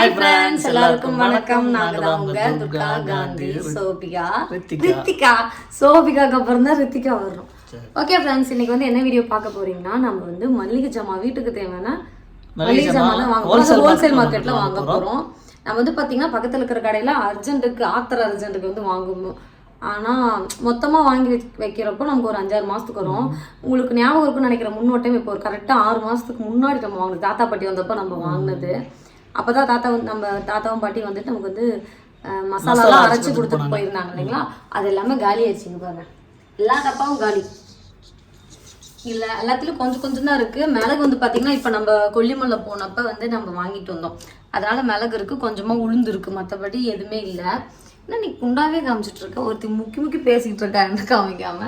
Hi friends எல்லாருக்கும் வணக்கம். நாங்க தான் உங்க துர்கா காந்தி சோபிகா. ரித்திகா. சோபிகாக்கு அப்புறம் தான் ரித்திகா வரும் ஓகே ஃப்ரெண்ட்ஸ் இன்னைக்கு வந்து என்ன வீடியோ பார்க்க போறீங்கன்னா நம்ம வந்து மல்லிகை ஜாமான் வீட்டுக்கு தேவையான மல்லிகை தான் வாங்க wholesale ஹோல்சேல் மார்க்கெட்ல வாங்க போறோம். நம்ம வந்து பாத்தீங்கன்னா பக்கத்துல இருக்கிற கடையில அர்ஜென்ட்டுக்கு ஆத்திர அர்ஜென்ட்டுக்கு வந்து வாங்குவோம். ஆனா மொத்தமா வாங்கி வைக்கிறப்போ நமக்கு ஒரு அஞ்சாறு மாசத்துக்கு வரும். உங்களுக்கு ஞாபகம் இருக்கும்னு நினைக்கிறேன் முன்னோர் டைம் இப்போ ஒரு கரெக்டா ஆறு மாசத்துக்கு முன்னாடி நம்ம வாங்கினது தாத்தா பாட்டி வந்தப்போ நம்ம வாங்கினது. அப்பதான் தாத்தா வந்து நம்ம தாத்தாவும் பாட்டி வந்துட்டு நமக்கு வந்து மசாலாலாம் அரைச்சு கொடுத்துட்டு போயிருந்தாங்க இல்லைங்களா? அது எல்லாமே காலி ஆயிடுச்சுங்க பாருங்க. எல்லா டப்பாவும் காலி. இல்ல எல்லாத்துலயும் கொஞ்சம் கொஞ்சம் தான் இருக்கு. மிளகு வந்து பாத்தீங்கன்னா இப்ப நம்ம கொல்லிமலை போனப்ப வந்து நம்ம வாங்கிட்டு வந்தோம். அதனால மிளகு இருக்கு கொஞ்சமா உளுந்து இருக்கு மத்தபடி எதுவுமே இல்ல. என்ன நீ குண்டாவே காமிச்சிட்டு இருக்க. ஒருத்தி முக்கி முக்கி பேசிட்டு இருக்கா என்ன காமிக்காம?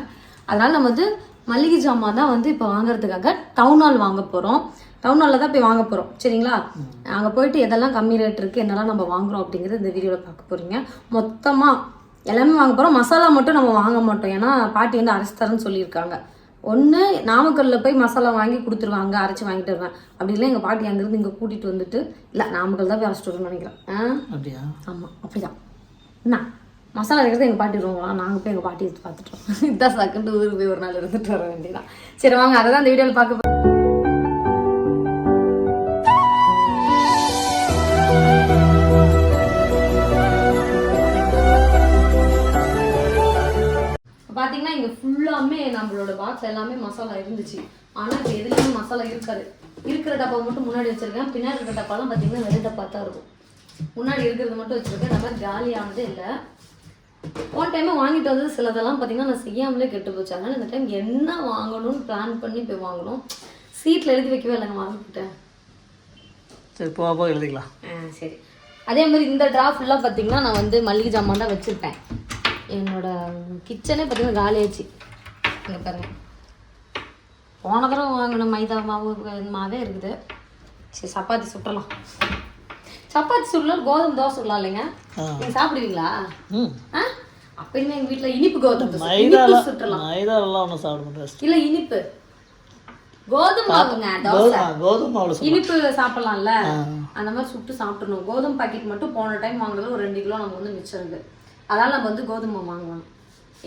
அதனால நம்ம வந்து மளிகை ஜாமான் தான் வந்து இப்போ வாங்குறதுக்காக டவுன் ஹால் வாங்க போறோம். டவுன் ஹாலில் தான் போய் வாங்க போறோம். சரிங்களா? அங்க போயிட்டு எதெல்லாம் கம்மி ரேட் இருக்கு என்னெல்லாம் நம்ம வாங்குறோம் அப்படிங்கிறது இந்த வீடியோல பார்க்க போறீங்க. மொத்தமா எல்லாமே வாங்க போறோம். மசாலா மட்டும் நம்ம வாங்க மாட்டோம். ஏன்னா பாட்டி வந்து அரைச்சு தரேன்னு சொல்லியிருக்காங்க. ஒன்று நாமக்கல்லில் போய் மசாலா வாங்கி கொடுத்துருவாங்க அரைச்சி வாங்கிட்டு வருவேன். அப்படி இல்லை எங்கள் பாட்டி அங்கேருந்து இங்கே கூட்டிகிட்டு வந்துட்டு இல்லை நாமக்கல் தான் போய் அரைச்சிட்டு வரும்னு நினைக்கிறேன். அப்படியா? ஆமாம் அப்படிதான். என்ன? மசாலா வைக்கிறது எங்கள் பாட்டி வருவாங்களா நாங்கள் போய் எங்கள் பாட்டி எடுத்து பார்த்துட்டோம் இதான் செகண்ட் ஊருக்கு போய் ஒரு நாள் இருந்துட்டு வர வேண்டியதான் சரி வாங்க அதை தான் இந்த வீடியோவில் பார்க்க போ- இப்ப பாத்தீங்கன்னா இங்க ஃபுல்லாமே நம்மளோட பாக்ஸ் எல்லாமே மசாலா இருந்துச்சு. ஆனா இப்ப எதுலயுமே மசாலா இருக்காது. இருக்கிற டப்பா மட்டும் முன்னாடி வச்சிருக்கேன். பின்னாடி இருக்கிற டப்பாலாம் பாத்தீங்கன்னா வெறும் டப்பா தான் இருக்கும். முன்னாடி இருக்கிறது மட்டும் வச்சிருக்கேன். நம்ம காலியானதே இல்லை. போன டைம் வாங்கிட்டு வந்தது சிலதெல்லாம் பார்த்தீங்கன்னா நான் செய்யாமலே கெட்டு போச்சு. அதனால இந்த டைம் என்ன வாங்கணும்னு பிளான் பண்ணி போய் வாங்கணும். சீட்டில் எழுதி வைக்கவே இல்லைங்க மறந்துக்கிட்டேன் சரி போக போக எழுதிக்கலாம். ஆ சரி. அதே மாதிரி இந்த ட்ரா ஃபுல்லாக பார்த்தீங்கன்னா நான் வந்து மல்லிகை ஜாமான் தான் வச்சுருப்பேன். என்னோட கிச்சனே பார்த்தீங்கன்னா காலியாச்சு இங்கே பாருங்க. போன தடவை வாங்கின மைதா மாவு மாவே இருக்குது. சரி சப்பாத்தி சுட்டலாம் சப்பாத்தி சுடலாம் கோதுமை தோசை சுடலாம் இல்லைங்க. நீங்கள் சாப்பிடுவீங்களா? ஆ? அப்ப இனிமே எங்கள் வீட்டில் இனிப்பு கோதுமை மைதாலாம் சுட்டலாம் மைதாலாம் ஒன்றும் சாப்பிட மாட்டேன். இல்லை இனிப்பு. கோதுமை மாவுங்க தோசை. கோதுமை சாப்பிட இனிப்பு சாப்பிடலாம்ல. அந்த மாதிரி சுட்டு சாப்பிட்டுருணும் கோதுமை பாக்கெட் மட்டும் போன டைம் வாங்குறது ஒரு ரெண்டு கிலோ நமக்கு வந்து மிச்சம் இருக்கு. அதனால் நம்ம வந்து கோதுமை வாங்கலாம்.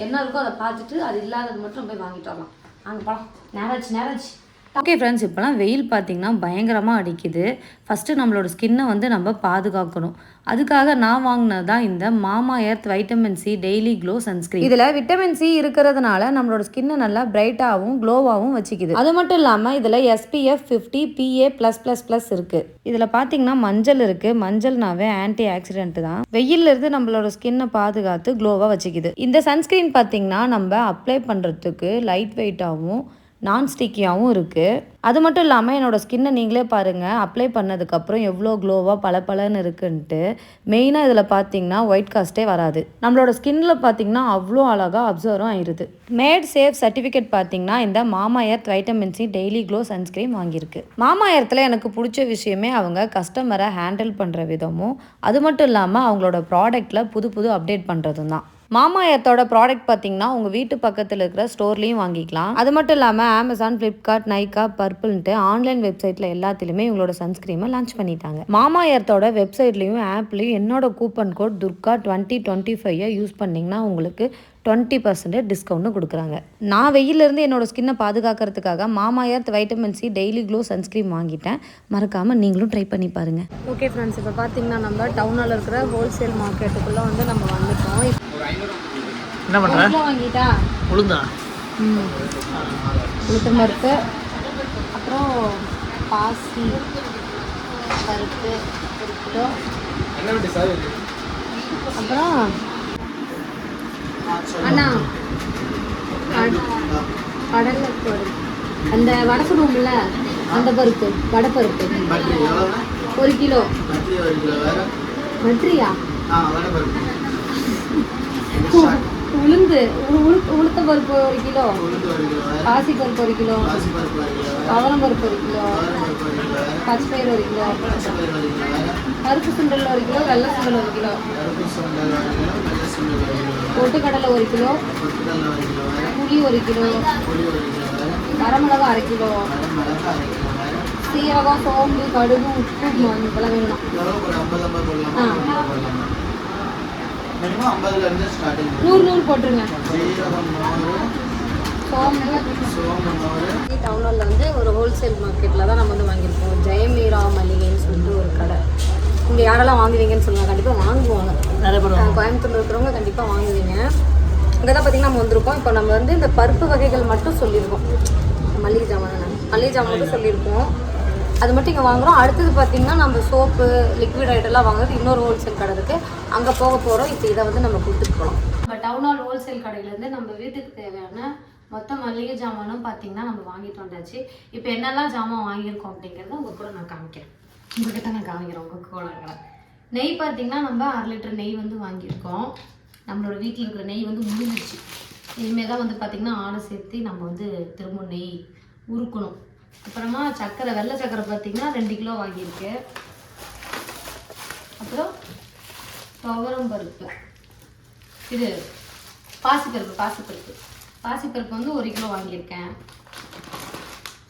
என்ன இருக்கோ அதை பார்த்துட்டு அது இல்லாதது மட்டும் போய் வாங்கிட்டு வரலாம். அங்கே போகலாம் நேராச்சு நேராச்சு ஓகே ஃப்ரெண்ட்ஸ் இப்போலாம் வெயில் பார்த்தீங்கன்னா பயங்கரமாக அடிக்குது. ஃபஸ்ட்டு நம்மளோட ஸ்கின்னை வந்து நம்ம பாதுகாக்கணும். அதுக்காக நான் வாங்கினது தான் இந்த Mamaearth vitamin C daily glow sunscreen இதில் விட்டமின் சி இருக்கிறதுனால நம்மளோட ஸ்கின்னை நல்லா பிரைட்டாகவும் க்ளோவாகவும் வச்சுக்குது. அது மட்டும் இல்லாமல் இதில் SPF fifty PA plus plus plus இருக்குது இதில் பார்த்தீங்கன்னா மஞ்சள் இருக்குது மஞ்சள்னாவே ஆன்டி ஆக்சிடென்ட் தான். வெயில்ல இருந்து நம்மளோட ஸ்கின்னை பாதுகாத்து க்ளோவாக வச்சுக்குது. இந்த சன்ஸ்கிரீன் பார்த்திங்கன்னா நம்ம அப்ளை பண்ணுறதுக்கு லைட் வெயிட்டாகவும் நான் ஸ்டிக்கியாகவும் இருக்குது அது மட்டும் இல்லாமல் என்னோடய ஸ்கின்னை நீங்களே பாருங்கள் அப்ளை பண்ணதுக்கப்புறம் எவ்வளோ க்ளோவாக பளபளன்னு இருக்குன்ட்டு மெயினாக இதில் பார்த்தீங்கன்னா ஒயிட் காஸ்ட்டே வராது. நம்மளோட ஸ்கின்னில் பார்த்தீங்கன்னா அவ்வளோ அழகாக அப்சர்வும் ஆயிருது. மேட் சேஃப் சர்டிஃபிகேட் பார்த்தீங்கன்னா இந்த Mamaearth vitamin C daily glow sunscreen வாங்கியிருக்கு. மாமா எர்த்தில் எனக்கு பிடிச்ச விஷயமே அவங்க கஸ்டமரை ஹேண்டில் பண்ணுற விதமும் அது மட்டும் இல்லாமல் அவங்களோட ப்ராடக்ட்டில் புது புது அப்டேட் பண்ணுறதும் தான். மாமா எர்த்தோட ப்ராடக்ட் பார்த்தீங்கன்னா உங்கள் வீட்டு பக்கத்தில் இருக்கிற ஸ்டோர்லேயும் வாங்கிக்கலாம். அது மட்டும் இல்லாமல் அமேசான் ஃப்ளிப்கார்ட் நைக்கா பர்பிள்ன்ட்டு ஆன்லைன் வெப்சைட்டில் எல்லாத்துலேயுமே இவங்களோட சன்ஸ்க்ரீமை லான்ச் பண்ணிட்டாங்க. மாமா எர்த்தோட வெப்சைட்லேயும் ஆப்லேயும் என்னோட coupon code Durga twenty twenty ஃபைவை யூஸ் பண்ணிங்கன்னா உங்களுக்கு டுவெண்ட்டி பர்சன்டேஜ் டிஸ்கவுண்ட்னு கொடுக்குறாங்க. நான் வெயிலிருந்து என்னோட ஸ்கின்னை பாதுகாக்கிறதுக்காக Mamaearth vitamin C daily glow sunscreen வாங்கிட்டேன். மறக்காமல் நீங்களும் ட்ரை பண்ணி பாருங்கள் ஓகே ஃப்ரெண்ட்ஸ் இப்போ பார்த்தீங்கன்னா நம்ம டவுனில் இருக்கிற ஹோல்சேல் மார்க்கெட்டுக்குள்ளே வந்து நம்ம வந்துட்டோம். என்ன பண்ணுற கிலோ வாங்கிட்டா உளுந்தா? ம். உளுத்தம் பருப்பு அப்புறம் பாசி பருப்பு அப்புறம் அண்ணா கட- கடலை பருப்பு அந்த வடை சுடுவோம்ல அந்த பருப்பு வடை பருப்பு. ஒரு கிலோ. பட்ரியா உளுந்து உளு- உளுத்த பருப்பு ஒரு கிலோ. பாசி பருப்பு ஒரு கிலோ. பவளம் பருப்பு ஒரு கிலோ. பச்சை பயிர் ஒரு கிலோ. கருப்பு சுண்டல் ஒரு கிலோ வெள்ளை சுண்டல் ஒரு கிலோ. பொட்டுக்கடலை ஒரு கிலோ. புளி ஒரு கிலோ. வரமிளகா அரை கிலோ. சீரகம் சோம்பு கடுகு உப்பு இதெல்லாம் வேணும். நூறு நூறு நூறு போட்டுருங்க. டவுனில் வந்து ஒரு ஹோல்சேல் மார்க்கெட்டில் தான் நம்ம வந்து வாங்கியிருக்கோம். ஜெயமீரா மல்லிகைன்னு சொல்லிட்டு ஒரு கடை. இங்கே யாரெல்லாம் வாங்குவீங்கன்னு சொல்லுங்கள் கண்டிப்பாக வாங்குவாங்க. கோயம்புத்தூர்ல இருக்கிறவங்க கண்டிப்பாக வாங்குவீங்க. இங்கே தான் பார்த்தீங்கன்னா நம்ம வந்திருக்கோம். இப்போ நம்ம வந்து இந்த பருப்பு வகைகள் மட்டும் சொல்லியிருக்கோம். மல்லிகை ஜாமான் மல்லிகை ஜாமான் மட்டும் சொல்லியிருக்கோம். அது மட்டும் இங்கே வாங்குறோம். அடுத்தது பார்த்தீங்கன்னா நம்ம சோப்பு லிக்விட் ஐட்டம்லாம் வாங்குறது இன்னொரு ஹோல்சேல் கடை இருக்குது அங்கே போக போகிறோம் இப்போ இதை வந்து நம்ம கொடுத்துட்டு போகலாம் நம்ம டவுன் ஹால் ஹோல்சேல் கடையிலேருந்து நம்ம வீட்டுக்கு தேவையான மொத்த மளிகை ஜாமானும் பார்த்தீங்கன்னா நம்ம வாங்கிட்டு வந்தாச்சு. இப்போ என்னெல்லாம் ஜாமான் வாங்கியிருக்கோம் அப்படிங்கிறத உங்கள் கூட நான் காமிக்கிறேன். உங்ககிட்ட நான் காமிக்கிறேன் உங்கள் நெய் பார்த்தீங்கன்னா நம்ம அரை லிட்டர் நெய் வந்து வாங்கியிருக்கோம். நம்மளோட வீட்டில் இருக்கிற நெய் வந்து முடிஞ்சிச்சு இனிமேல் தான் வந்து பார்த்திங்கன்னா ஆடை சேர்த்து நம்ம வந்து திரும்ப நெய் உருக்கணும். அப்புறமா சர்க்கரை வெள்ளை சர்க்கரை பார்த்திங்கன்னா ரெண்டு கிலோ வாங்கியிருக்கு. அப்புறம் துவரம் பருப்பு. இது பாசிப்பருப்பு பாசிப்பருப்பு. பாசிப்பருப்பு வந்து ஒரு கிலோ வாங்கியிருக்கேன்.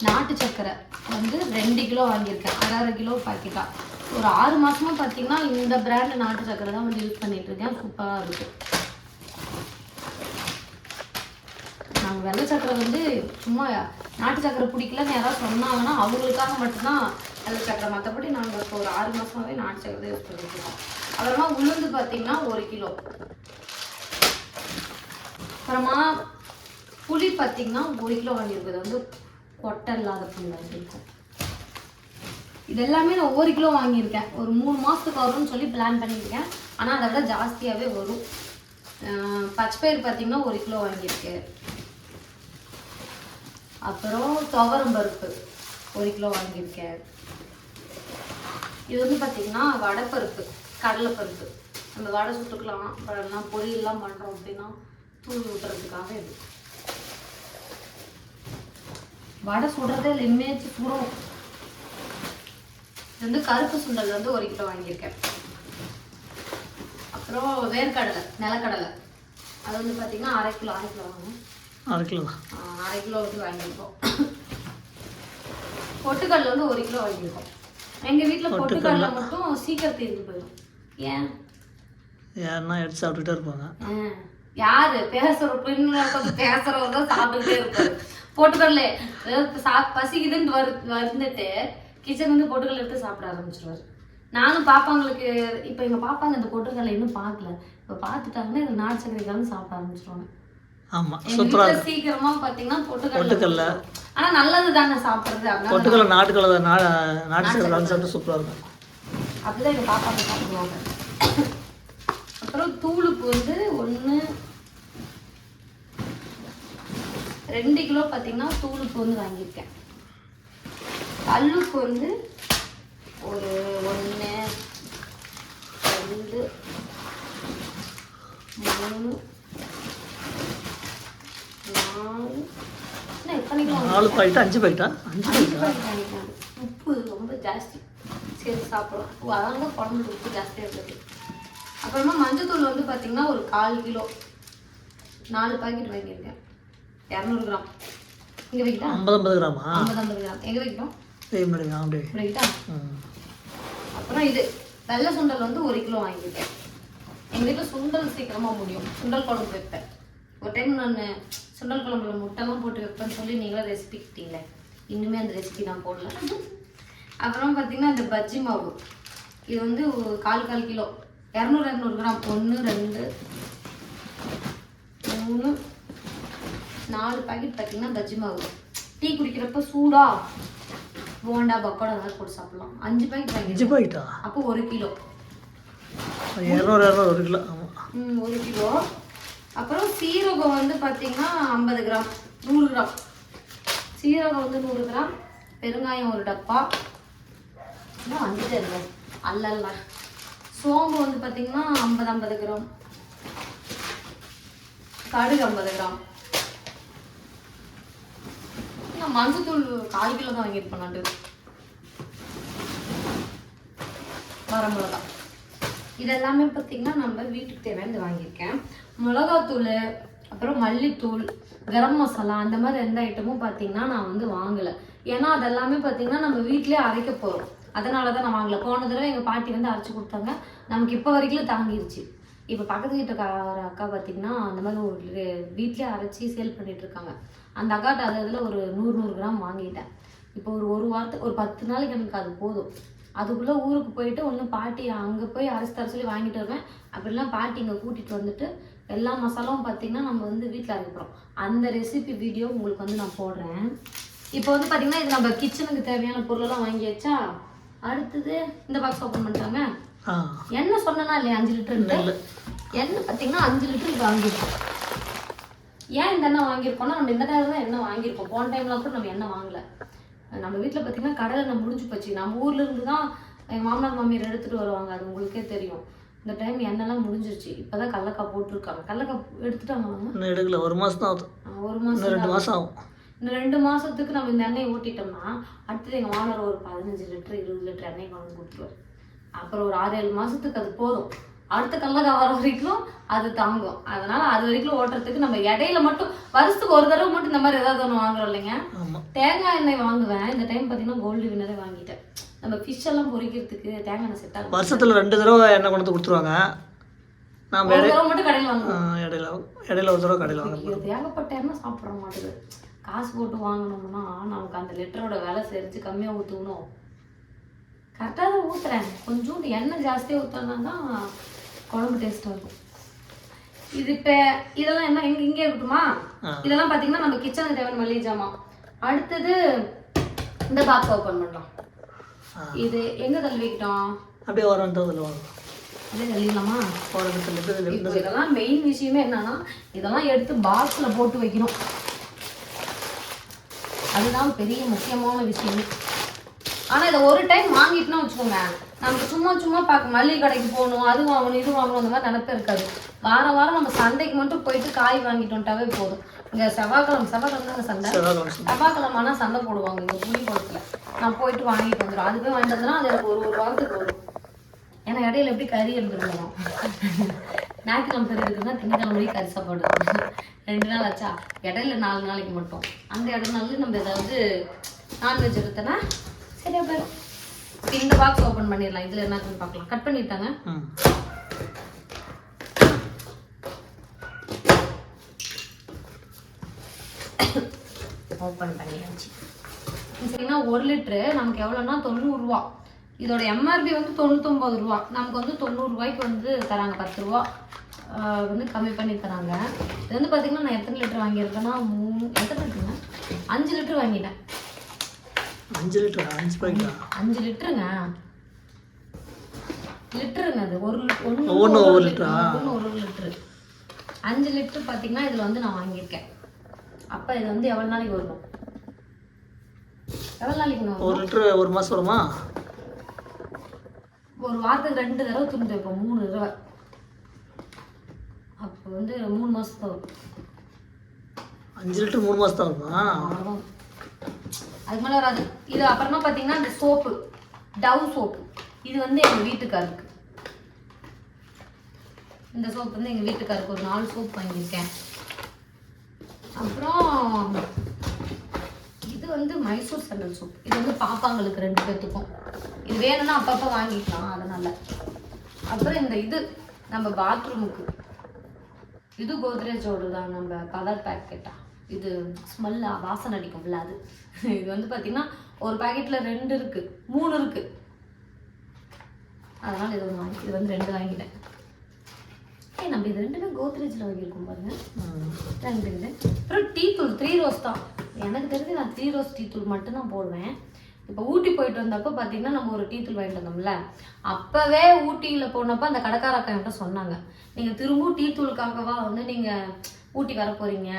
நாட்டு சர்க்கரை வந்து ரெண்டு கிலோ வாங்கியிருக்கேன். அரை அரை கிலோ பாக்கெட்டாக ஒரு ஆறு மாதமாக பார்த்தீங்கன்னா இந்த பிராண்ட் நாட்டு சக்கரை தான் வந்து யூஸ் பண்ணிகிட்ருக்கேன் இருக்கேன். சூப்பராக இருக்குது நாங்கள் வெள்ளை சக்கரை வந்து சும்மா நாட்டு சக்கரை பிடிக்கலன்னு யாராவது சொன்னாங்கன்னா அவங்களுக்காக மட்டும்தான் வெள்ளை சக்கரை. மற்றபடி நாங்கள் இப்போ ஒரு ஆறு மாதமாகவே நாட்டு சக்கரை தான் யூஸ் பண்ணிட்டு அப்புறமா உளுந்து பார்த்தீங்கன்னா ஒரு கிலோ. அப்புறமா புளி பார்த்தீங்கன்னா ஒரு கிலோ வாங்கியிருக்கிறது வந்து கொட்டை இல்லாத புல்லாக வாங்கியிருக்கோம் இது எல்லாமே நான் ஒரு கிலோ வாங்கியிருக்கேன். ஒரு மூணு மாதத்துக்கு வரும்னு சொல்லி பிளான் பண்ணியிருக்கேன். ஆனால் அதை விட ஜாஸ்தியாகவே வரும். அஹ் பச்சைப்பயிறு பார்த்தீங்கன்னா ஒரு கிலோ வாங்கியிருக்கேன் அப்புறம் துவரம் பருப்பு ஒரு கிலோ வாங்கியிருக்கேன். இது வந்து பார்த்தீங்கன்னா வடைப்பருப்பு கடலைப்பருப்பு. நம்ம வடை சுட்டுக்கலாம். பொரியெல்லாம் பண்ணுறோம் அப்படின்னா தூள் ஊட்டுறதுக்காக இது. வடை சுடுறதே இல்லை இமேஜ் சுடும். இது வந்து கருப்பு சுண்டல் வந்து ஒரு கிலோ வாங்கியிருக்கேன். அப்புறம் வேர்க்கடலை நிலக்கடலை. அது வந்து பார்த்தீங்கன்னா அரை கிலோ அரை கிலோ வாங்கணும். அரை கிலோ அரை கிலோ வந்து வாங்கியிருக்கோம். பொட்டுக்கடலை வந்து ஒரு கிலோ வாங்கியிருக்கோம். எங்கள் வீட்டில் பொட்டுக்கடலை மட்டும் சீக்கிரம் தீர்ந்து போயிடும். ஏன்? யாருன்னா எடுத்து சாப்பிட்டுட்டே இருப்பாங்க. யாரு? பேசுற பேசுறவர் தான் சாப்பிட்டுட்டே இருப்பாரு பொட்டுக்கடலை சா- பசிக்குதுன்னு வரு வந்துட்டு கிச்சன் வந்து பொட்டுக்கடலை எடுத்து சாப்பிட ஆரம்பிச்சிருவாரு. நானும் பாப்பாங்களுக்கு இப்போ எங்க பாப்பாங்க இந்த பொட்டுக்கடலை இன்னும் பார்க்கல. இப்போ பார்த்துட்டாங்கன்னா இந்த நாட்டு சக்கரை கலந்து சாப்பிட ஆரம்பிச்சிருவாங்க. வீட்டுல சீக்கிரமா பாத்தீங்கன்னா பொட்டுக்கடலை. ஆனா நல்லது தானே சாப்பிடுறது அப்படின்னா பொட்டுக்கடலை நாட்டுக்கடலை நா நாட்டு சைடு கலந்து சாப்பிட்டு சூப்பராக இருக்கும். அப்படிதான் எங்க பாப்பாங்க சாப்பிடுவாங்க. அப்புறம் தூளுப்பு வந்து ஒண்ணு ரெண்டு கிலோ பார்த்தீங்கன்னா தூளுப்பு வந்து வாங்கியிருக்கேன். கல்லுப்பு வந்து ஒரு ஒன்று ரெண்டு மூணு நாலு. நாலு பாக்கெட்டா அஞ்சு பாக்கெட்டா? அஞ்சு பாக்கெட்டா? பாக்கெட். உப்பு ரொம்ப ஜாஸ்தி. சரி சாப்பிடலாம். தான் குழம்புல உப்பு ஜாஸ்தியாக இருக்குது அப்புறமா மஞ்சத்தூள் வந்து பார்த்தீங்கன்னா ஒரு கால் கிலோ. நாலு பாக்கெட் வாங்கியிருக்கேன். இரநூறு கிராம். இங்கே வைக்கிட்டா? ஐம்பது ஐம்பது கிராமா. ஐம்பது ஐம்பது கிராம் எங்கே அப்படி இப்படி வைக்கிட்டா? ம். அப்புறம் இது வெள்ளை சுண்டல் வந்து ஒரு கிலோ வாங்கியிருக்கேன் எங்கள் வீட்டில் சுண்டல் சீக்கிரமாக முடியும். சுண்டல் குழம்பு வைப்பேன். ஒரு டைம் நான் சுண்டல் குழம்புல முட்டைலாம் போட்டு வைப்பேன்னு சொல்லி நீங்களும் ரெசிபி கிட்டீங்களே. இன்னுமே அந்த ரெசிபி நான் போடல. அப்புறம் பார்த்தீங்கன்னா இந்த பஜ்ஜி மாவு. இது வந்து கால் கால் கிலோ. இரநூறு இரநூறு கிராம். ஒன்று ரெண்டு மூணு நாலு பாக்கெட் பார்த்தீங்கன்னா பஜ்ஜி மாவு. டீ குடிக்கிறப்ப சூடா போண்டா பக்கோடா அதெல்லாம் போட்டு சாப்பிடலாம். அஞ்சு பாக்கெட் வாங்கி அஞ்சு பாக்கெட்டா அப்போ ஒரு கிலோ. இரநூறு இரநூறு ஒரு கிலோ. ஆமாம் ஒரு கிலோ. அப்புறம் சீரகம் வந்து பார்த்தீங்கன்னா ஐம்பது கிராம். நூறு கிராம். சீரகம் வந்து நூறு கிராம். பெருங்காயம் ஒரு டப்பா. இன்னும் வந்துட்டு இல்லை அல்லல்ல சோம்பு வந்து பார்த்தீங்கன்னா ஐம்பது ஐம்பது கிராம். கடுகு ஐம்பது கிராம். நான் மஞ்சத்தூள் கால் கிலோ தான் வாங்கியிருப்பேன் நான். வரமிளகா. மிளகா பார்த்திங்கன்னா பார்த்தீங்கன்னா நம்ம வீட்டுக்கு தேவையானது வாங்கியிருக்கேன். மிளகாத்தூள் அப்புறம் மல்லித்தூள் கரம் மசாலா அந்த மாதிரி எந்த ஐட்டமும் பார்த்தீங்கன்னா நான் வந்து வாங்கலை. ஏன்னா அதெல்லாமே பார்த்தீங்கன்னா நம்ம வீட்டிலே அரைக்க போகிறோம் அதனால தான் நான் வாங்கலை. போன தடவை எங்கள் பாட்டி வந்து அரைச்சி கொடுத்தாங்க. நமக்கு இப்போ வரைக்கும் தாங்கிருச்சு. இப்போ பக்கத்து வீட்டுக்கார அக்கா பார்த்தீங்கன்னா அந்த மாதிரி ஒரு வீட்டிலே அரைச்சி சேல் பண்ணிகிட்ருக்காங்க இருக்காங்க. அந்த அக்காட்ட அது அதில் ஒரு நூறு நூறு கிராம் வாங்கிட்டேன். இப்போ ஒரு ஒரு வாரத்துக்கு ஒரு பத்து நாளைக்கு எனக்கு அது போதும். அதுக்குள்ளே ஊருக்கு போயிட்டு ஒன்று பாட்டி அங்கே போய் அரைச்சி தர சொல்லி வாங்கிட்டு வருவேன். அப்படிலாம் பாட்டி இங்கே கூட்டிகிட்டு வந்துட்டு எல்லா மசாலாவும் பார்த்தீங்கன்னா நம்ம வந்து வீட்டில் அரைக்கிறோம். அந்த ரெசிபி வீடியோ உங்களுக்கு வந்து நான் போடுறேன். இப்போ வந்து பார்த்திங்கன்னா இது நம்ம கிச்சனுக்கு தேவையான பொருளெல்லாம் வாங்கியாச்சா அடுத்தது இந்த பாக்ஸ் ஓப்பன் பண்ணிட்டாங்க. எண்ணெய் சொன்னனா இல்லையா அஞ்சு லிட்டர் எண்ணெய் பார்த்தீங்கன்னா அஞ்சு லிட்டர் வாங்கியிருக்கோம். ஏன் இந்த எண்ணெய் வாங்கியிருக்கோம்னா நம்ம இந்த டைம் தான் எண்ணெய் வாங்கியிருக்கோம். போன டைம்லாம் கூட நம்ம எண்ணெய் வாங்கல. நம்ம வீட்டில் பார்த்தீங்கன்னா கடலை நம்ம முடிஞ்சு போச்சு. நம்ம ஊர்ல இருந்து தான் எங்கள் மாமனார் மாமியார் எடுத்துகிட்டு வருவாங்க. அது உங்களுக்கே தெரியும். இந்த டைம் எண்ணெய்லாம் முடிஞ்சிருச்சு. இப்போ தான் கடலக்காய் போட்டிருக்காங்க. கடலக்காய் எடுத்துட்டாங்களாமா இன்னும் எடுக்கல. ஒரு மாதம் தான் ஆகுது ஒரு மாதம் ரெண்டு மாதம் ஆகும் இந்த ரெண்டு மாசத்துக்கு நம்ம இந்த எண்ணெயை ஊட்டிட்டோம்னா அடுத்தது எங்கள் மாமனார் ஒரு பதினஞ்சு லிட்டர் இருபது லிட்டர் எண்ணெய் கொண்டு கொடுத்துருவார். அப்புறம் ஒரு ஆறு ஏழு மாசத்துக்கு அது போதும். அடுத்த கடலக்காய் வர வரைக்கும் அது தாங்கும். அதனால அது வரைக்கும் ஓட்டுறதுக்கு நம்ம இடையில மட்டும் வருஷத்துக்கு ஒரு தடவை மட்டும் இந்த மாதிரி ஏதாவது ஒன்று வாங்குறோம் இல்லைங்க? தேங்காய் எண்ணெய் வாங்குவேன். இந்த டைம் பார்த்தீங்கன்னா கோல்டு வினரே வாங்கிட்டேன். நம்ம ஃபிஷ் எல்லாம் பொரிக்கிறதுக்கு தேங்காய் எண்ணெய் செட் ஆகும். வருஷத்தில் ரெண்டு தடவை எண்ணெய் கொண்டு கொடுத்துருவாங்க. ஒரு தடவை மட்டும் கடையில் வாங்குவோம். இடையில இடையில ஒரு தடவை கடையில் வாங்க இது தேவைப்பட்ட எண்ணெய் சாப்பிட மாட்டேங்குது காசு போட்டு வாங்கினோம்னா நமக்கு அந்த லிட்டரோட விலை சரிச்சு கம்மியாக ஊற்றணும் கரெக்டாக தான் ஊற்றுறேன் கொஞ்சோண்டு எண்ணெய் ஜாஸ்தியாக ஊற்றினா தான் குழம்பு டேஸ்ட்டாக இருக்கும் இது இப்போ இதெல்லாம் என்ன இங்கே இங்கே இருக்கட்டுமா. இதெல்லாம் பார்த்தீங்கன்னா நம்ம கிச்சனுக்கு தேவையான மளிகை ஜாமான் அடுத்தது இந்த பாக்ஸ் ஓப்பன் பண்ணுறோம். இது எங்கே தள்ளி வைக்கிட்டோம் அப்படியே தள்ளிடலாமா? இருந்து இப்போ இதெல்லாம் மெயின் விஷயமே என்னன்னா இதெல்லாம் எடுத்து பாக்ஸ்ல போட்டு வைக்கணும். அதுதான் பெரிய முக்கியமான விஷயமே. ஆனா இதை ஒரு டைம் வாங்கிட்டோம்னா வச்சுக்கோங்க. நமக்கு சும்மா சும்மா பார்க்க மல்லிகை கடைக்கு போகணும் அது வாங்கணும் இது வாங்கணும் அந்த மாதிரி நினைப்பே இருக்காது. வாரம் வாரம் நம்ம சந்தைக்கு மட்டும் போயிட்டு காய் வாங்கிட்டு வந்துட்டாவே போதும். இங்க செவ்வாய்க்கிழமை செவ்வாய்க்கிழமை தாங்க சந்தை? செவ்வாய்க்கிழமை ஆனால் சந்தை போடுவாங்க இங்க புளிக்குளத்துல நான் போயிட்டு வாங்கிட்டு வந்துடும் அது போய் வாங்கிட்டு அது எனக்கு ஒரு ஒரு வாரத்துக்கு வரும் ஏன்னா இடையில எப்படி கறி எடுத்துருக்கோம் ஞாயிற்றுக்கிழமை கறி எடுக்குதுன்னா திங்கக்கிழமை வரைக்கும் கறி சாப்பாடு. ரெண்டு நாள் ஆச்சா? இடையில நாலு நாளைக்கு மட்டும். அந்த இடம்னால நம்ம ஏதாவது நான்வெஜ் எடுத்தோன்னா இப்ப இந்த பாக்ஸ் ஓப்பன் பண்ணிடலாம். இதுல என்ன இருக்குன்னு பார்க்கலாம். கட் பண்ணிட்டாங்க. ஓப்பன் பண்ணியாச்சு. சரிங்கன்னா ஒரு லிட்ரு நமக்கு எவ்வளோன்னா தொண்ணூறுரூவா இதோட எம்ஆர்பி வந்து தொண்ணூத்தொம்பது ரூபா. நமக்கு வந்து தொண்ணூறு ரூபாய்க்கு வந்து தராங்க பத்து ரூபா. வந்து கம்மி பண்ணி தராங்க. இது வந்து பார்த்தீங்கன்னா நான் எத்தனை லிட்டர் வாங்கியிருக்கேன்னா மூணு எத்தனை லிட்டருங்க? அஞ்சு லிட்டர் வாங்கிட்டேன். அஞ்சு லிட்டர் அஞ்சு பாய்க்கா அஞ்சு லிட்டருங்க. லிட்டருங்க அது. ஒரு ஒன்று ஒவ்வொரு லிட்டரா? ஒன்று ஒரு லிட்டரு. அஞ்சு லிட்டர் பார்த்தீங்கன்னா இதில் வந்து நான் வாங்கியிருக்கேன். அப்போ இது வந்து எவ்வளோ நாளைக்கு வரும்? எவ்வளோ நாளைக்கு வரும்? ஒரு லிட்டர் ஒரு மாதம் வருமா? ஒரு வாரத்துக்கு ரெண்டு தடவை துணி துவைப்போம். மூணு தடவை. அப்போ வந்து மூணு மாதத்துக்கு வரும். அஞ்சு லிட்டர் மூணு மாதம் தான் வருமா. அதுக்கு மேலே வராது. இது அப்புறமா பார்த்தீங்கன்னா இந்த சோப்பு டவ் சோப்பு. இது வந்து எங்கள் வீட்டுக்காருக்கு. இந்த சோப்பு வந்து எங்கள் வீட்டுக்காருக்கு. ஒரு நாலு சோப் வாங்கியிருக்கேன். அப்புறம் இது வந்து மைசூர் சண்டல் சோப் இது வந்து பாப்பாங்களுக்கு ரெண்டு பேர்த்துக்கும் இது வேணும்னா அப்பப்போ வாங்கிக்கலாம் அதனால். அப்புறம் இந்த இது நம்ம பாத்ரூமுக்கு இது கோத்ரேஜோடு தான் நம்ம கலர் பேக்கெட்டாக இது ஸ்மெல்லா வாசனை அடிக்கும்ல அது. இது வந்து பார்த்தீங்கன்னா ஒரு பாக்கெட்டில் ரெண்டு இருக்கு மூணு இருக்கு. அதனால இது ஒன்று வாங்கி இது வந்து ரெண்டு வாங்கிட்டேன். ஏய் நம்ம இது ரெண்டுமே கோத்ரேஜில் வாங்கியிருக்கோம் பாருங்க. ம். ரெண்டு ரெண்டு. அப்புறம் டீ தூள் த்ரீ ரோஸ் தான். எனக்கு தெரிஞ்சு நான் த்ரீ ரோஸ் டீ தூள் மட்டும்தான் போடுவேன். இப்போ ஊட்டி போயிட்டு வந்தப்போ பார்த்தீங்கன்னா நம்ம ஒரு டீ தூள் வாங்கிட்டு வந்தோம்ல அப்போவே ஊட்டியில் போனப்போ அந்த கடைக்கார அக்கா என்கிட்ட சொன்னாங்க நீங்கள் திரும்பவும் டீ தூளுக்காகவா வந்து நீங்கள் ஊட்டி வர போகிறீங்க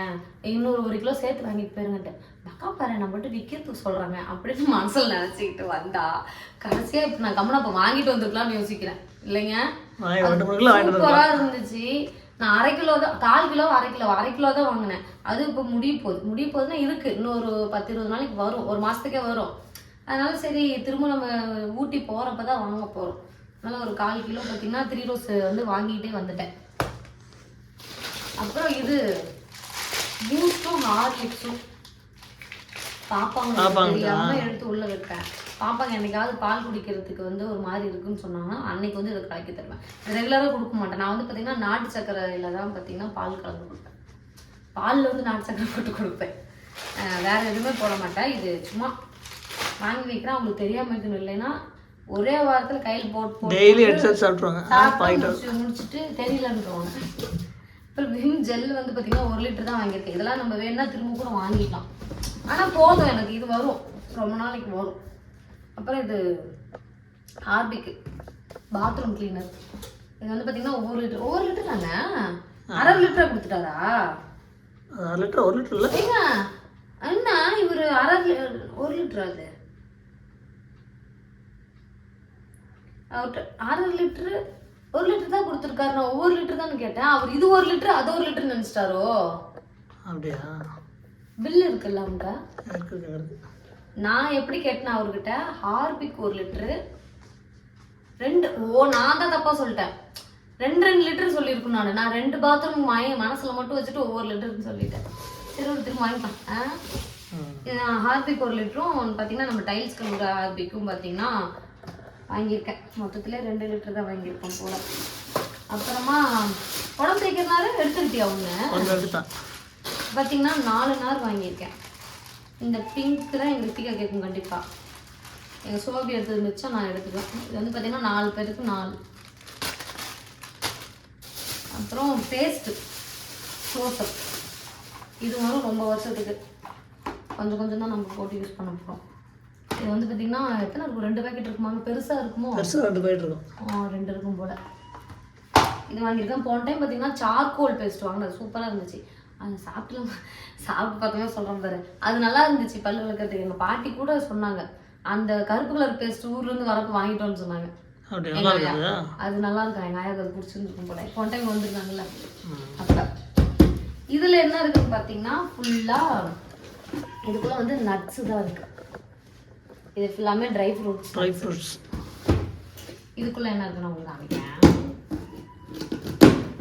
இன்னொரு ஒரு கிலோ சேர்த்து வாங்கிட்டு போயிருங்கன்ட்டு. அக்கா பாரு நம்மள்ட்ட விற்கிறதுக்கு சொல்கிறாங்க அப்படின்னு மனசில் நினச்சிக்கிட்டு வந்தா கடைசியாக இப்போ நான் கம்மனா இப்போ வாங்கிட்டு வந்துருக்கலாம்னு யோசிக்கிறேன். இல்லைங்க? வாங்கி ரெண்டு மூணு கிலோ வாங்கிட்டு சூப்பரா இருந்துச்சு. நான் அரை கிலோ தான் கால் கிலோ அரை கிலோ அரை கிலோ தான் வாங்கினேன். அது இப்போ முடிய போகுது. முடிய போகுதுன்னா இருக்கு. இன்னொரு பத்து இருபது நாளைக்கு வரும். ஒரு மாசத்துக்கே வரும். அதனால சரி திரும்ப நம்ம ஊட்டி போறப்ப தான் வாங்க போறோம். அதனால ஒரு கால் கிலோ பார்த்தீங்கன்னா த்ரீ ரோஸ் வந்து வாங்கிட்டே வந்துட்டேன். அப்புறம் இது பூஸ்டும் ஹார்லிக்ஸும் பாப்பாங்க எடுத்து உள்ள வைப்பேன். பாப்பாங்க என்னைக்காவது பால் குடிக்கிறதுக்கு வந்து ஒரு மாதிரி இருக்குன்னு சொன்னாங்கன்னா அன்னைக்கு வந்து இதை கலக்கி தருவேன். ரெகுலராக கொடுக்க மாட்டேன். நான் வந்து பார்த்தீங்கன்னா நாட்டு சக்கரையில தான் பார்த்தீங்கன்னா பால் கலந்து கொடுப்பேன். பாலில் வந்து நாட்டு சக்கரை போட்டு கொடுப்பேன். வேற எதுவுமே போட மாட்டேன். இது சும்மா வாங்கி வைக்கிறேன். அவங்களுக்கு தெரியாம இருக்கணும். இல்லைன்னா ஒரே வாரத்தில் கையில் போட்டு டெய்லி எடுத்து சாப்பிட்ருவாங்க சாப்பிட்டு முடிச்சுட்டு தெரியலன்றவாங்க அப்புறம் விம் ஜெல் வந்து பார்த்தீங்கன்னா ஒரு லிட்டர் தான் வாங்கியிருக்கேன். இதெல்லாம் நம்ம வேணா திரும்ப கூட வாங்கிக்கலாம். ஆனால் போதும் எனக்கு. இது வரும். ரொம்ப நாளைக்கு வரும். அப்புறம் இது ஹார்பிக்கு பாத்ரூம் கிளீனர் இது வந்து பார்த்தீங்கன்னா ஒவ்வொரு லிட்டர் ஒவ்வொரு லிட்டர் தானே? அரை லிட்டரை கொடுத்துட்டாரா? அரை லிட்டர் ஒரு லிட்டர் இல்லை. என்ன இவர் அரை ஒரு லிட்டர் அது. அவர்கிட்ட அரை லிட்டரு ஒரு லிட்டர் தான் கொடுத்துருக்காரு. நான் ஒவ்வொரு லிட்டர் தான் கேட்டேன். அவர் இது ஒரு லிட்டர் அது ஒரு லிட்டர் நினச்சிட்டாரோ? அப்படியா? பில் இருக்குல்ல அவங்க நான் எப்படி கேட்டேன் அவர்கிட்ட? ஹார்பிக் ஒரு லிட்டரு. ரெண்டு ஓ நான் தான் தப்பா சொல்லிட்டேன். ரெண்டு ரெண்டு லிட்டர் சொல்லியிருக்கணும் நான். நான் ரெண்டு பாத்ரூம் வாங்கி மனசுல மட்டும் வச்சுட்டு ஒவ்வொரு லிட்டர்னு சொல்லிட்டேன். சரி ஒரு திரும்ப நான் ஹார்பிக் ஒரு லிட்டரும் பார்த்தீங்கன்னா நம்ம டைல்ஸ் கழுவுற ஹார்பிக்கும் பார்த்தீங்கன்னா வாங்கியிருக்கேன். மொத்தத்தில் ரெண்டு லிட்டர் தான் வாங்கியிருக்கோம் போல. அப்புறமா உடம்பு ஒன்று கொஞ்சம் எடுத்துட்டேன். பார்த்தீங்கன்னா நாலு நார் வாங்கியிருக்கேன். இந்த பிங்க் தான் எங்கள் ரித்திகா கேட்கும் கண்டிப்பாக எங்கள் சோபி எடுத்தது மிச்சம் நான் எடுத்துக்குவேன். இது வந்து பார்த்தீங்கன்னா நாலு பேருக்கு நாலு. அப்புறம் பேஸ்ட்டு க்ளோஸ்அப் இது வரும் ரொம்ப வருஷத்துக்கு கொஞ்சம் கொஞ்சம் தான் நம்ம போட்டு யூஸ் பண்ண போகிறோம் இது வந்து பார்த்தீங்கன்னா எத்தனை இருக்கும்? ரெண்டு பேக்கெட் இருக்குமாங்க பெருசாக இருக்குமோ? பெருசாக ரெண்டு போயிட்டு இருக்கோம். ஆ, ரெண்டு இருக்கும் போல. இது வாங்கியிருக்கேன். போன டைம் பார்த்தீங்கன்னா சார்கோல் பேஸ்ட் வாங்கினது. சூப்பராக இருந்துச்சு. அது சாப்பிட்டு சாப்பிட்டு பார்த்தோமே சொல்கிறேன் பாரு. அது நல்லா இருந்துச்சு பல்லு விளக்கிறதுக்கு எங்கள் பாட்டி கூட சொன்னாங்க. அந்த கருப்பு கலர் பேஸ்ட் ஊர்லேருந்து வரப்போ வாங்கிட்டோம்னு சொன்னாங்க. இருக்குது. அது நல்லா இருக்கும். எங்கள் ஆயாக்கு அது பிடிச்சிருந்துருக்கும் போல. போன டைம் வந்திருக்காங்கல்ல. அப்போ இதில் என்ன இருக்குன்னு பார்த்தீங்கன்னா ஃபுல்லாக இதுக்குள்ளே வந்து நட்ஸு தான் இருக்கு. இது ஃபுல்லாமே ட்ரை ஃப்ரூட்ஸ் ட்ரை ஃப்ரூட்ஸ் இதுக்குள்ள என்ன இருக்குன்னு உங்களுக்கு காமிக்கிறேன்.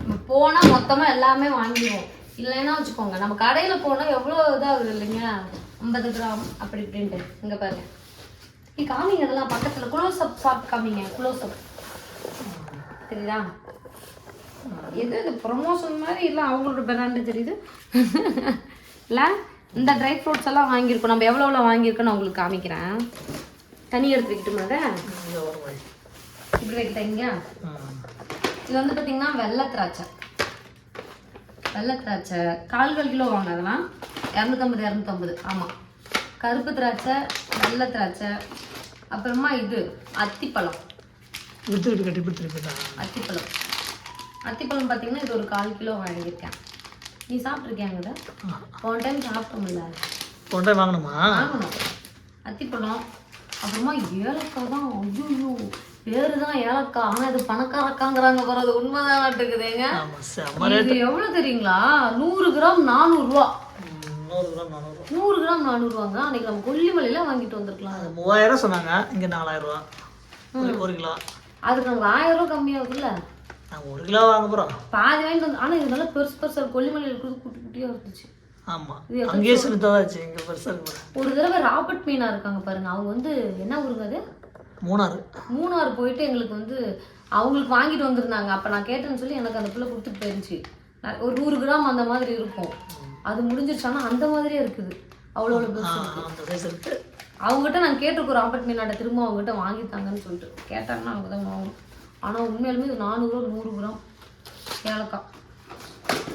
நம்ம போனா மொத்தமா எல்லாமே வாங்கிடுவோம். இல்லைன்னா வச்சுக்கோங்க நம்ம கடையில போனா எவ்வளவு இதாகுது இல்லைங்க? ஐம்பது கிராம் அப்படி இப்படின்ட்டு. இங்க பாருங்க. நீ காமிங்க இதெல்லாம் பக்கத்துல. குளோஸ் அப் சாப்பிட்டு காமிங்க குளோஸ் அப் தெரியுதா? எது இது? ப்ரொமோஷன் மாதிரி இல்லை அவங்களோட பிராண்டு தெரியுது. இல்லை? இந்த ட்ரை ஃப்ரூட்ஸ் எல்லாம் வாங்கியிருக்கோம். நம்ம எவ்வளோ எவ்வளோ வாங்கியிருக்கோன்னு நான் உங்களுக்கு காமிக்கிறேன். தனி எடுத்து வைக்கட்டுமா அதை இப்படி வைக்கிட்டீங்க. இது வந்து பார்த்தீங்கன்னா வெள்ளை திராட்சை. வெள்ளை திராட்சை. கால் கால் வாங்க அதெல்லாம். இரநூத்தம்பது இரநூத்தம்பது. ஆமாம் கருப்பு திராட்சை வெள்ளை திராட்சை. அப்புறமா இது அத்திப்பழம். அத்திப்பழம். அத்திப்பழம் பார்த்தீங்கன்னா இது ஒரு கால் கிலோ வாங்கியிருக்கேன். நீ சாப்பிட்ருக்கியாங்க இதை போன டைம் சாப்பிட்டோம்ல. போன டைம் வாங்கணுமா? வாங்கணும். அத்திப்பழம் அப்புறமா ஏலக்காய் தான். ஐயோ பேரு தான் ஏலக்காய். ஆனால் இது பணக்காரக்காங்கிறாங்க பாரு அது உண்மைதான் செம்ம இது எவ்வளவு தெரியுங்களா? நூறு கிராம் நானூறுரூவா நூறு கிராம் நானூறு. நூறு கிராம் நானூறுவாங்க. அன்னைக்கு நம்ம கொல்லிமலையில வாங்கிட்டு வந்திருக்கலாம். அது மூவாயிரம் சொன்னாங்க. இங்கே நாலாயிரம் ரூபா. ஒரு- ஒரு கிலோ. அதுக்கு நமக்கு ஆயிரம் ரூபா கம்மியாகுதுல்ல. நாங்கள் ஒரு கிலோ வாங்க போகிறோம் பாதி வாங்கிட்டு வந்து ஆனால் இது நல்லா பெருசு பெருசா இருக்கு. கொல்லிமலையில இருக்கிறது குட்டி குட்டியா இருந்துச்சு ஆமாம் அங்கேயே இருந்துச்சு இங்கே பெருசாக இருக்கு ஒரு தடவை ராபர்ட் மீனா இருக்காங்க பாருங்க அவங்க வந்து என்ன ஊருங்க அது? மூணாறு. மூணார் போயிட்டு எங்களுக்கு வந்து அவங்களுக்கு வாங்கிட்டு வந்திருந்தாங்க. அப்போ நான் கேட்டேன்னு சொல்லி எனக்கு அந்த பிள்ளை கொடுத்துட்டு போயிருந்துச்சு. ஒரு நூறு கிராம் அந்த மாதிரி இருக்கும். அது முடிஞ்சிருச்சு. ஆனால் அந்த மாதிரியே இருக்குது. அவ்வளோ அவங்ககிட்ட நான் கேட்டிருக்கோம் ராபர்ட் மீனாட்ட திரும்ப அவங்ககிட்ட வாங்கித்தாங்கன்னு சொல்லிட்டு. கேட்டாங்கன்னா அவங்க தான் வாங்கணும். ஆனால் உண்மையாலுமே இது நானூறு நூறு கிராம் ஏலக்காய்.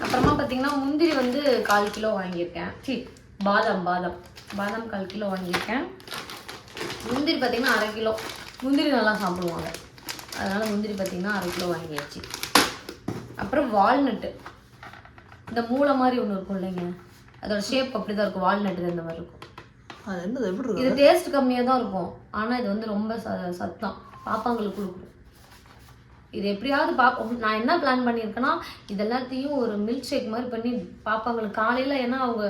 அப்புறமா பார்த்தீங்கன்னா முந்திரி வந்து கால் கிலோ வாங்கியிருக்கேன். சி பாதாம் பாதாம். பாதாம் கால் கிலோ வாங்கியிருக்கேன். முந்திரி பார்த்தீங்கன்னா அரை கிலோ. முந்திரி நல்லா சாப்பிடுவாங்க. அதனால் முந்திரி பார்த்தீங்கன்னா அரை கிலோ வாங்கியாச்சு. அப்புறம் வால்நட்டு. இந்த மூளை மாதிரி ஒன்று இருக்கும் இல்லைங்க. அதோட ஷேப் அப்படி தான் இருக்கும். வால்நட்டு இந்த மாதிரி இருக்கும். அது என்னது? எப்படி இது டேஸ்ட் கம்மியாக தான் இருக்கும். ஆனால் இது வந்து ரொம்ப ச சத்தம். பாப்பாங்களுக்கு கொடுக்கும். இது எப்படியாவது பாப்போம் நான் என்ன பிளான் பண்ணியிருக்கேன்னா இது எல்லாத்தையும் ஒரு மில்க் ஷேக் மாதிரி பண்ணி பாப்பாங்களுக்கு காலையில் ஏன்னா அவங்க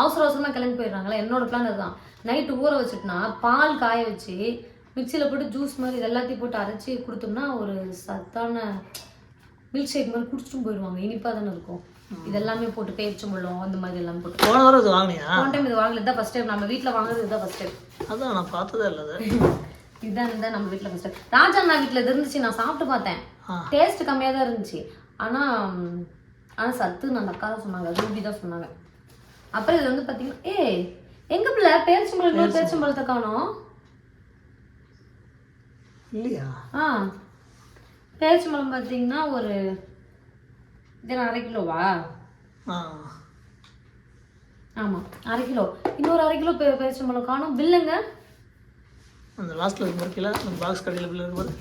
அவசர அவசரமாக கிளம்பி போயிடுறாங்களா என்னோட பிளான் அதுதான். நைட்டு ஊற வச்சுட்டுனா பால் காய வச்சு மிக்சியில் போட்டு ஜூஸ் மாதிரி இது எல்லாத்தையும் போட்டு அரைச்சி கொடுத்தோம்னா ஒரு சத்தான மில்க் ஷேக் மாதிரி குடிச்சிட்டும் போயிடுவாங்க. இனிப்பாக தானே இருக்கும். இதெல்லாமே போட்டு பேரிச்சம்பழம் அந்த மாதிரி எல்லாம் போட்டு. போன தடவை இது வாங்கினியா? போன டைம் இது வாங்கல. தான் ஃபஸ்ட் டைம் நம்ம வீட்டில் வாங்குறது இதுதான் ஃபஸ்ட் டைம் அதான் நான் பார்த்ததே இல்லை இதுதான் இதுதான் நம்ம வீட்டில் ஃபஸ்ட் டைம் ராஜா அண்ணா வீட்டில் இது இருந்துச்சு நான் சாப்பிட்டு பார்த்தேன். டேஸ்ட் கம்மியாக தான் இருந்துச்சு. ஆனால் ஆனால் சத்து அந்த அக்கா தான் சொன்னாங்க ரூபி தான் சொன்னாங்க. அப்புறம் இது வந்து பார்த்தீங்கன்னா ஏய் எங்க பிள்ளை? பேரிச்சம்பழம் பேரிச்சம்பழத்தை காணோம். இல்லையா? ஆ. பேரிச்சம்பழம் பார்த்தீங்கன்னா ஒரு இது அரை கிலோவா? ஆமாம் அரை கிலோ. இன்னொரு அரை கிலோ பே பேரிச்சம்பழம் காணும். பில்லுங்க அந்த லாஸ்ட்டில் இருக்கும் பார்க்கல அந்த பாக்ஸ் கடையில் இருக்கும்போது.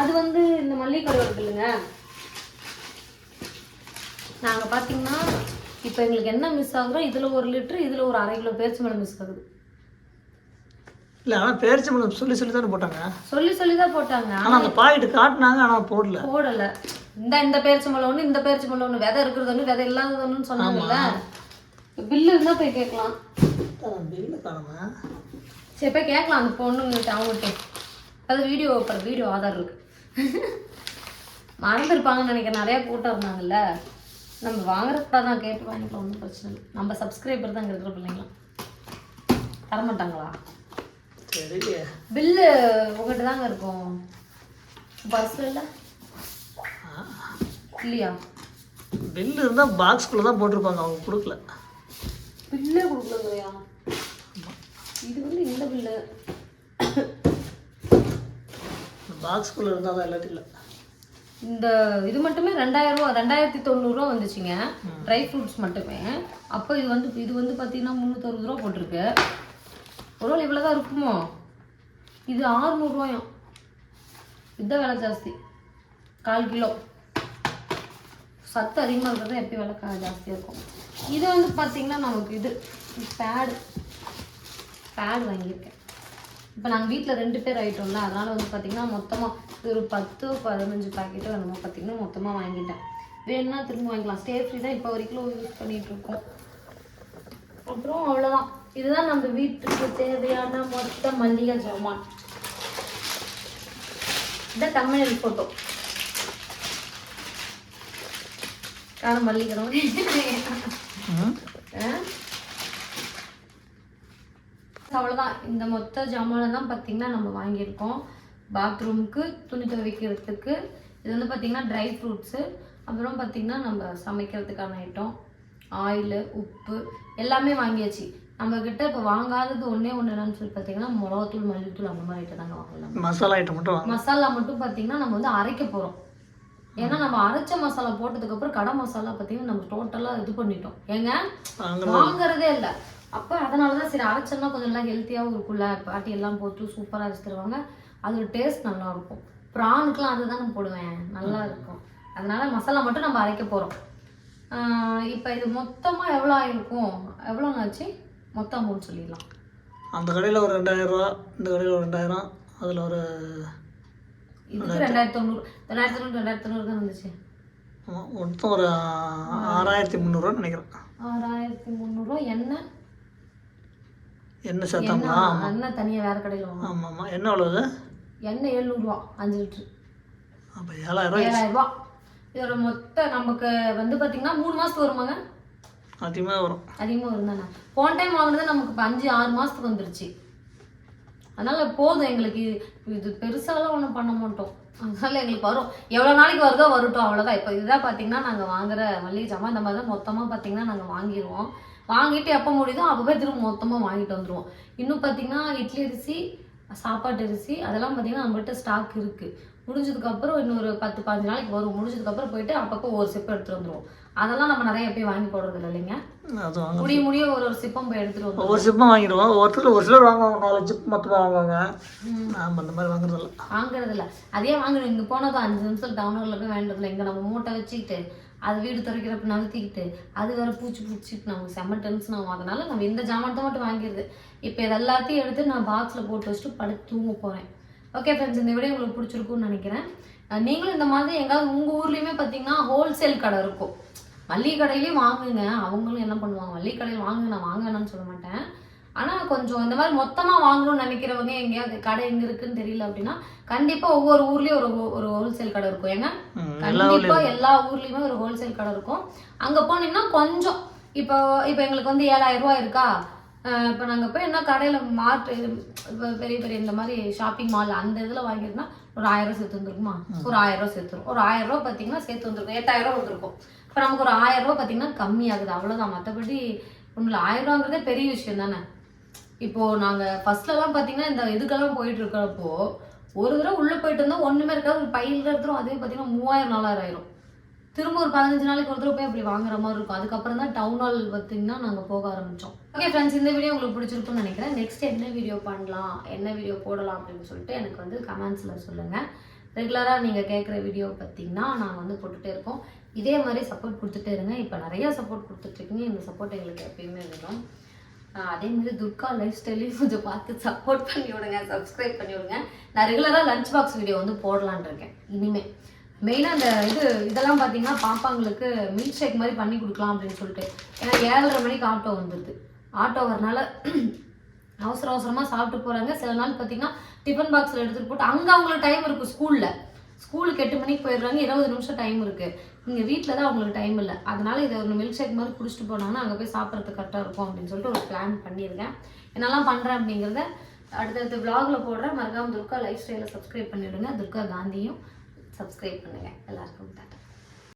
அது வந்து இந்த மல்லிகை கடையோட பில்லுங்க நாங்கள் பார்த்தீங்கன்னா இப்போ எங்களுக்கு என்ன மிஸ் ஆகுறோ இதில் ஒரு லிட்டர் இதில் ஒரு அரை கிலோ பேரிச்சம்பழம் மிஸ் ஆகுது. இல்லை ஆனால் பேரிச்சம்பழம் சொல்லி சொல்லி தானே போட்டாங்க. சொல்லி சொல்லி தான் போட்டாங்க. ஆனால் அந்த பாக்கெட்டு காட்டினாங்க ஆனால் போடல. போடலை. இந்த இந்த பேரிச்சம்பழம் ஒன்று இந்த பேரிச்சம்பழம் ஒன்று விதை இருக்கிறது ஒன்று விதை இல்லாதது ஒன்றுன்னு சொன்னாங்கல்ல பில்லு இருந்தால் போய் கேட்கலாம். பில்லு காணுமா சரி போய் கேட்கலாம். அந்த பொண்ணுங்கிட்ட அவங்ககிட்ட அது வீடியோ அப்புறம் வீடியோ ஆதார் இருக்கு. மறந்துருப்பாங்கன்னு நினைக்கிறேன். நிறைய கூட்டம் இருந்தாங்கல்ல. நம்ம வாங்குறதுக்கு தான் கேட்டு வாங்கிக்கலாம். ஒன்றும் பிரச்சனை இல்லை. நம்ம சப்ஸ்கிரைபர் தான் இருக்கிற பிள்ளைங்களாம். தரமாட்டாங்களா? பில்லு உங்கள்கிட்ட தாங்க இருக்கும். பஸ்ஸில் இல்லை? இல்லையா? பில்லு இருந்தால் பாக்ஸ்குள்ளே தான் போட்டிருப்பாங்க. அவங்க கொடுக்கல. பில்லே கொடுக்கலையா இது வந்து இந்த பில்லு பாக்ஸ்குள்ளே இருந்தால் தான் எல்லாத்தையும் இல்லை. இந்த இது மட்டுமே ரெண்டாயிரம் ரூபா ரெண்டாயிரத்தி தொண்ணூறுரூவா வந்துச்சுங்க. ட்ரை ஃப்ரூட்ஸ் மட்டுமே. அப்போ இது வந்து இது வந்து பார்த்தீங்கன்னா முந்நூற்றறுபது ரூபா போட்டிருக்கு. ஒருவேளை இவ்வளோ தான் இருக்குமோ? இது ஆறுநூறுவாயும் இதுதான் விலை ஜாஸ்தி. கால் கிலோ. சத்து அதிகமாக இருக்கிறது எப்பயும் விலை ஜாஸ்தியாக இருக்கும். இது வந்து பார்த்தீங்கன்னா நமக்கு இது பேடு பேட் வாங்கியிருக்கேன். இப்போ நாங்கள் வீட்டில் ரெண்டு பேர் ஆயிட்டோம்ல அதனால் வந்து பார்த்தீங்கன்னா மொத்தமாக ஒரு பத்து பதினஞ்சு பாக்கெட்டோ என்னமோ பார்த்தீங்கன்னா மொத்தமாக வாங்கிட்டேன். வேணும்னா திரும்ப வாங்கிக்கலாம். ஸ்டே ஃப்ரீ தான் இப்போ வரைக்கும் யூஸ் பண்ணிட்டு இருக்கோம். அப்புறம் அவ்வளோதான் இதுதான் நம்ம வீட்டுக்கு தேவையான மொத்த மல்லிகை ஜாமான் இந்த தமிழ் ஃபோட்டோ காரணம் மல்லிகை ம்? ஆ? அவ்வளோதான் இந்த மொத்த ஜாமானை தான் பார்த்தீங்கன்னா நம்ம வாங்கியிருக்கோம். பாத்ரூமுக்கு துணி துவைக்கிறதுக்கு. இது வந்து பார்த்தீங்கன்னா ட்ரை ஃப்ரூட்ஸு அப்புறம் பார்த்தீங்கன்னா நம்ம சமைக்கிறதுக்கான ஐட்டம் ஆயிலு உப்பு எல்லாமே வாங்கியாச்சு. நம்ம கிட்ட இப்போ வாங்காதது ஒன்றே ஒன்று என்னன்னு சொல்லி பார்த்தீங்கன்னா மிளகாத்தூள் மல்லித்தூள் அந்த மாதிரி ஐட்டம் தாங்க வாங்கலாம் மசாலா ஐட்டம் மட்டும் மசாலா மட்டும் பார்த்தீங்கன்னா நம்ம வந்து அரைக்க போகிறோம் ஏன்னா நம்ம அரைச்ச மசாலா போட்டதுக்கப்புறம் கடை மசாலா பார்த்தீங்கன்னா நம்ம டோட்டலாக இது பண்ணிட்டோம். ஏங்க? வாங்குறதே இல்லை. அப்போ அதனால தான் சரி அரைச்சோம்னா கொஞ்சம் எல்லாம் ஹெல்த்தியாகவும் இருக்கும்ல. பாட்டி எல்லாம் போட்டு சூப்பராக அரைச்சு தருவாங்க. அதோட டேஸ்ட் நல்லா இருக்கும். ப்ரானுக்குலாம் அதுதான் நான் போடுவேன். நல்லா இருக்கும். அதனால மசாலா மட்டும் நம்ம அரைக்க போகிறோம் இப்போ இது மொத்தமாக எவ்வளோ ஆயிருக்கும்? எவ்வளோ ஆச்சு மொத்த அமௌண்ட் சொல்லிடலாம். அந்த கடையில் ஒரு ரெண்டாயிரம் ரூபா இந்த கடையில் ஒரு ரெண்டாயிரம் அதில் ஒரு இதுக்கு ரெண்டாயிரத்தி தொண்ணூறு ரெண்டாயிரத்தி தொண்ணூறு ரெண்டாயிரத்தி தொண்ணூறு தான் இருந்துச்சு? மொத்தம் ஒரு ஆறாயிரத்தி முந்நூறுரூவா நினைக்கிறேன். ஆறாயிரத்தி முந்நூறுரூவா எண்ணெய் என்ன சேர்த்தாங்களா எண்ணெய் எண்ணெய் தனியாக வேறு கடையில் வாங்கணும். ஆமாம் ஆமாம் என்ன அவ்வளோது எண்ணெய் எழுநூறுவா அஞ்சு லிட்ரு அப்போ ஏழாயிரம் ரூபாய் இதோட மொத்த நமக்கு வந்து பார்த்தீங்கன்னா மூணு மாதத்துக்கு வருமாங்க? அதிகமாக வரும். அதிகமாக வரும் தானே? போன டைம் வாங்கினது நமக்கு இப்போ அஞ்சு ஆறு மாதத்துக்கு வந்துருச்சு. அதனால போதும் எங்களுக்கு. இது இது பெருசாலாம் ஒன்றும் பண்ண மாட்டோம். அதனால எங்களுக்கு வரும். எவ்வளோ நாளைக்கு வருதோ வரட்டும் அவ்வளோதான் இப்போ இதுதான் பார்த்தீங்கன்னா நாங்கள் வாங்குற மல்லிகை ஜாமான் இந்த மாதிரி தான் மொத்தமாக பார்த்தீங்கன்னா நாங்கள் வாங்கிடுவோம் வாங்கிட்டு எப்போ முடியுதோ அப்போ போய் திரும்ப மொத்தமாக வாங்கிட்டு வந்துடுவோம் இன்னும் பார்த்தீங்கன்னா இட்லி அரிசி சாப்பாட்டு அரிசி அதெல்லாம் பார்த்தீங்கன்னா நம்மகிட்ட ஸ்டாக் இருக்குது முடிஞ்சதுக்கப்புறம் இன்னொரு பத்து பதினஞ்சு நாளைக்கு வரும். முடிஞ்சதுக்கப்புறம் போயிட்டு அப்பப்போ ஒரு சிப்பம் எடுத்துகிட்டு வந்துடுவோம் அதெல்லாம் நம்ம நிறைய போய் வாங்கி போடுறது இல்லை இல்லைங்க முடிய முடிய ஒரு ஒரு சிப்பம் போய் எடுத்துகிட்டு வந்துடுவோம் ஒவ்வொரு சிப்பும் வாங்கிடுவோம். ஒருத்தர் ஒரு சிலர் வாங்குவாங்க நாலு சிப் மொத்தமாக வாங்குவாங்க. நாம் அந்த மாதிரி வாங்குறதில்ல. வாங்குறது இல்ல அதே வாங்கணும். இங்க போனதும் அஞ்சு நிமிஷம் டவுன்ல போய் வேண்டதில்ல இங்க நம்ம மூட்டை வச்சுக்கிட்டு அது வீடு துறைக்கிறப்ப நகர்த்திக்கிட்டு அது வேற பூச்சி பூச்சிட்டு நமக்கு செம்ம டென்ஷன் ஆகும். அதனால நம்ம இந்த ஜாமான்தான் மட்டும் வாங்கிடுது இப்போ இது எல்லாத்தையும் எடுத்து நான் பாக்ஸில் போட்டு வச்சுட்டு படுத்து தூங்க போகிறேன் ஓகே ஃப்ரெண்ட்ஸ் இந்த வீடியோ உங்களுக்கு பிடிச்சிருக்கும்னு நினைக்கிறேன். நீங்களும் இந்த மாதிரி எங்காவது உங்கள் ஊர்லேயுமே பார்த்தீங்கன்னா ஹோல்சேல் கடை இருக்கும். மல்லிகை கடையிலையும் வாங்குங்க. அவங்களும் என்ன பண்ணுவாங்க? மல்லிகை கடையில் வாங்குங்க நான் வாங்க சொல்ல மாட்டேன். ஆனால் கொஞ்சம் இந்த மாதிரி மொத்தமாக வாங்கணும்னு நினைக்கிறவங்க எங்கேயாவது கடை எங்கே இருக்குன்னு தெரியல அப்படின்னா கண்டிப்பாக ஒவ்வொரு ஊர்லேயும் ஒரு ஒரு ஹோல்சேல் கடை இருக்கும். ஏங்க? ம், எல்லா கண்டிப்பா எல்லா ஊர்லயுமே ஒரு ஹோல்சேல் கடை இருக்கும். அங்க போனீங்கன்னா கொஞ்சம் இப்போ இப்போ எங்களுக்கு வந்து ஏழாயிரம் ரூபாய் இருக்கா? இப்போ நாங்கள் போய் என்ன கடையில் மார்ட் இப்போ பெரிய பெரிய இந்த மாதிரி ஷாப்பிங் மால் அந்த இதில் வாங்கியிருந்தா ஒரு ஆயிரம் சேர்த்து வந்துருக்குமா? ஒரு ஆயிரம் ரூபா சேர்த்துரும். ஒரு ஆயிரம் ரூபா பார்த்தீங்கன்னா சேர்த்து வந்துருக்கும். எட்டாயிரம் ரூபா வந்துருக்கும் இப்போ நமக்கு ஒரு ஆயிரம் ரூபா பார்த்தீங்கன்னா கம்மியாகுது. அவ்வளோதான் மற்றபடி ஒன்றும் ஆயிரம் ரூபாங்கிறதே பெரிய விஷயம் தானே? இப்போ நாங்க ஃபர்ஸ்ட்லலாம் பாத்தீங்கன்னா இந்த இதுக்கெல்லாம் போயிட்டு இருக்கிறப்போ ஒரு தடவை உள்ள போயிட்டு இருந்தா ஒண்ணுமே இருக்காது. ஒரு பையில எடுத்துரும் அதே பாத்தீங்கன்னா மூவாயிரம் நாலாயிரம் ஆயிரும். திரும்ப ஒரு பதினஞ்சு நாளைக்கு ஒரு தடவை போய் அப்படி வாங்குற மாதிரி இருக்கும். அதுக்கப்புறம் தான் டவுன் ஹால் பார்த்தீங்கன்னா நாங்கள் போக ஆரம்பித்தோம் ஓகே ஃப்ரெண்ட்ஸ் இந்த வீடியோ உங்களுக்கு பிடிச்சிருக்கும்னு நினைக்கிறேன். நெக்ஸ்ட் என்ன வீடியோ பண்ணலாம் என்ன வீடியோ போடலாம் அப்படின்னு சொல்லிட்டு எனக்கு வந்து கமெண்ட்ஸில் சொல்லுங்கள் ரெகுலராக நீங்கள் கேட்குற வீடியோ பார்த்தீங்கன்னா நாங்கள் வந்து போட்டுகிட்டே இருக்கோம். இதே மாதிரி சப்போர்ட் கொடுத்துட்டே இருங்க. இப்போ நிறைய சப்போர்ட் கொடுத்துட்ருக்கீங்க இந்த சப்போர்ட் எங்களுக்கு எப்பயுமே வேணும். அதே மாதிரி துர்கா லைஃப் ஸ்டைலையும் கொஞ்சம் பார்த்து சப்போர்ட் பண்ணி விடுங்க சப்ஸ்கிரைப் பண்ணி விடுங்க. நான் ரெகுலராக லஞ்ச் பாக்ஸ் வீடியோ வந்து போடலான் இருக்கேன் இனிமே. மெயினாக அந்த இது இதெல்லாம் பார்த்தீங்கன்னா பாப்பாங்களுக்கு மில்க் ஷேக் மாதிரி பண்ணி கொடுக்கலாம் அப்படின்னு சொல்லிட்டு. ஏன்னா ஏழரை மணிக்கு ஆட்டோ வந்துடுது ஆட்டோ வரனால அவசர அவசரமாக சாப்பிட்டு போகிறாங்க சில நாள் பார்த்தீங்கன்னா டிஃபன் பாக்ஸில் எடுத்துகிட்டு போட்டு அங்கே அவங்களுக்கு டைம் இருக்கும் ஸ்கூலில் ஸ்கூலுக்கு எட்டு மணிக்கு போயிடுறாங்க இருபது நிமிஷம் டைம் இருக்குது இங்கே வீட்டில் தான் அவங்களுக்கு டைம் இல்லை. அதனால் இதை ஒரு மில்க் ஷேக் மாதிரி குடிச்சிட்டு போனாங்கன்னா அங்கே போய் சாப்பிட்றதுக்கு கரெக்டாக இருக்கும் அப்படின்னு சொல்லிட்டு ஒரு பிளான் பண்ணியிருக்கேன். என்னெல்லாம் பண்ணுறேன் அப்படிங்கிறத அடுத்தடுத்து vlogல போடுறேன். மறக்காமல் துர்கா லைஃப் ஸ்டைலை சப்ஸ்கிரைப் பண்ணிவிடுங்க துர்கா காந்தியும் சப்ஸ்கிரைப் பண்ணுங்கள் எல்லாருக்கும் தேங்க்ஸ்